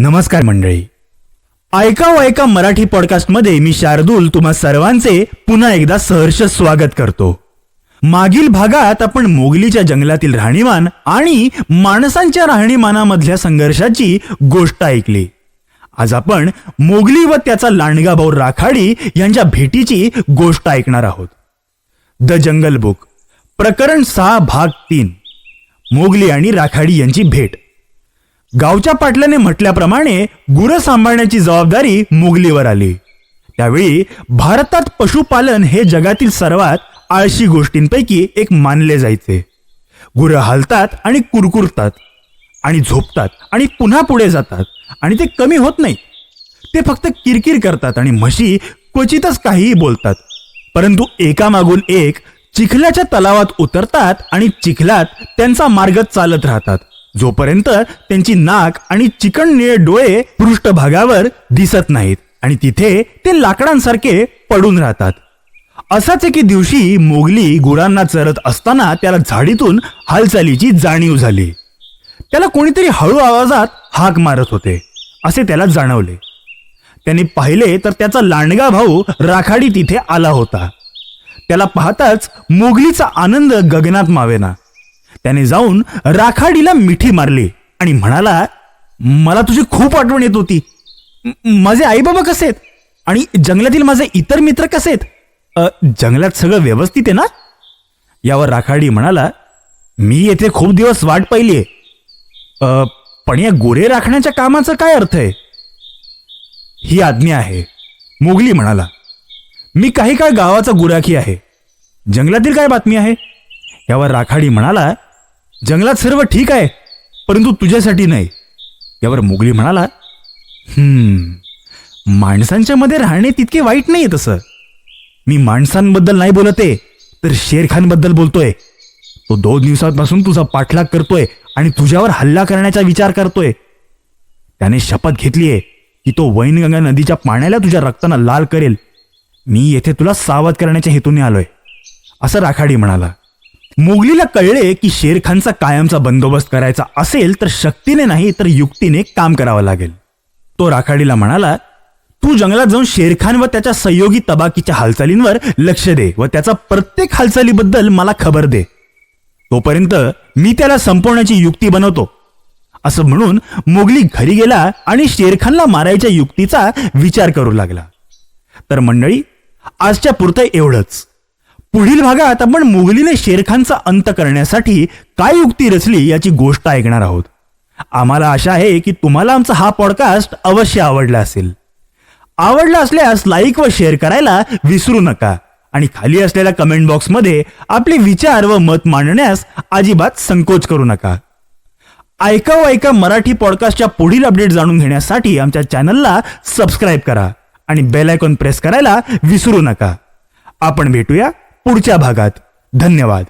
नमस्कार मंडळी. ऐका ऐका मराठी पॉडकास्टमध्ये मी शार्दूल तुम्हा सर्वांचे पुन्हा एकदा सहर्ष स्वागत करतो. मागील भागात आपण मोगलीच्या जंगलातील राहणीमान आणि माणसांच्या राहणीमानामधल्या संघर्षाची गोष्ट ऐकली. आज आपण मोगली व त्याचा लांडगा भाऊ राखाडी यांच्या भेटीची गोष्ट ऐकणार आहोत. द जंगल बुक प्रकरण सहा भाग तीन. मोगली आणि राखाडी यांची भेट. गावच्या पाटल्याने म्हटल्याप्रमाणे गुरं सांभाळण्याची जबाबदारी मुघलीवर आली. त्यावेळी भारतात पशुपालन हे जगातील सर्वात आळशी गोष्टींपैकी एक मानले जायचे. गुरं हलतात आणि कुरकुरतात आणि झोपतात आणि पुन्हा पुढे जातात आणि ते कमी होत नाही. ते फक्त किरकिर करतात आणि म्हशी क्वचितच काहीही बोलतात. परंतु एकामागून एक चिखल्याच्या तलावात उतरतात आणि चिखलात त्यांचा मार्ग चालत राहतात. जोपर्यंत त्यांची नाक आणि चिकण निळे डोळे पृष्ठभागावर दिसत नाहीत आणि तिथे ते लाकडांसारखे पडून राहतात. असाच एके दिवशी मोगली गुरांना चरत असताना त्याला झाडीतून हालचालीची जाणीव झाली. त्याला कोणीतरी हळू आवाजात हाक मारत होते असे त्याला जाणवले. त्याने पाहिले तर त्याचा लांडगा भाऊ राखाडी तिथे आला होता. त्याला पाहताच मोगलीचा आनंद गगनात मावेना. त्याने जाऊन राखाडीला मिठी मारली आणि म्हणाला मला तुझी खूप आठवण येत होती. माझे आई बाबा कसे आहेत? आणि जंगलातील माझे इतर मित्र कसे आहेत? जंगलात सगळं व्यवस्थित आहे ना? यावर राखाडी म्हणाला मी येथे खूप दिवस वाट पाहिली पण या गोरे राखण्याच्या कामाचा काय अर्थ आहे? ही आज्ञा आहे. मोगली म्हणाला मी काही काळ गावाचा गुराखी आहे. जंगलातील काय बातमी आहे? यावर राखाडी म्हणाला जंगलात सर्व ठीक आहे परंतु तुझ्यासाठी नाही. यावर मोगली म्हणाला हम्म माणसांच्या मध्ये राहणे तितके वाईट नाहीये तसं. मी माणसांबद्दल नाही बोलत आहे तर शेरखानबद्दल बोलतोय. तो दोन दिवसांपासून तुझा पाठलाग करतोय आणि तुझ्यावर हल्ला करण्याचा विचार करतोय. त्याने शपथ घेतलीये की तो वैनगंगा नदीच्या पाण्याला तुझ्या रक्ताना लाल करेल. मी येथे तुला सावध करण्याच्या हेतूने आलोय असं राखाडी म्हणाला. मोगलीला कळले की शेरखानचा कायमचा बंदोबस्त करायचा असेल तर शक्तीने नाही तर युक्तीने काम करावं लागेल. तो राखाडीला म्हणाला तू जंगलात जाऊन शेरखान व त्याच्या सहयोगी तबाकीच्या हालचालींवर लक्ष दे व त्याचा प्रत्येक हालचालीबद्दल मला खबर दे. तोपर्यंत मी त्याला संपवण्याची युक्ती बनवतो. असं म्हणून मोगली घरी गेला आणि शेरखानला मारायच्या युक्तीचा विचार करू लागला. तर मंडळी आजच्या पुरतं एवढंच. पुढील भागात आपण मुघलीने शेरखानचा अंत करण्यासाठी काय युक्ती रचली याची गोष्ट ऐकणार आहोत. आम्हाला आशा आहे की तुम्हाला आमचा हा पॉडकास्ट अवश्य आवडला असेल. आवडला असल्यास लाईक व शेअर करायला विसरू नका आणि खाली असलेल्या कमेंट बॉक्समध्ये आपले विचार व मत मांडण्यास अजिबात संकोच करू नका. ऐका व ऐका मराठी पॉडकास्टच्या पुढील अपडेट जाणून घेण्यासाठी आमच्या चॅनलला सबस्क्राईब करा आणि बेल आयकॉन प्रेस करायला विसरू नका. आपण भेटूया पुढच्या भागात. धन्यवाद.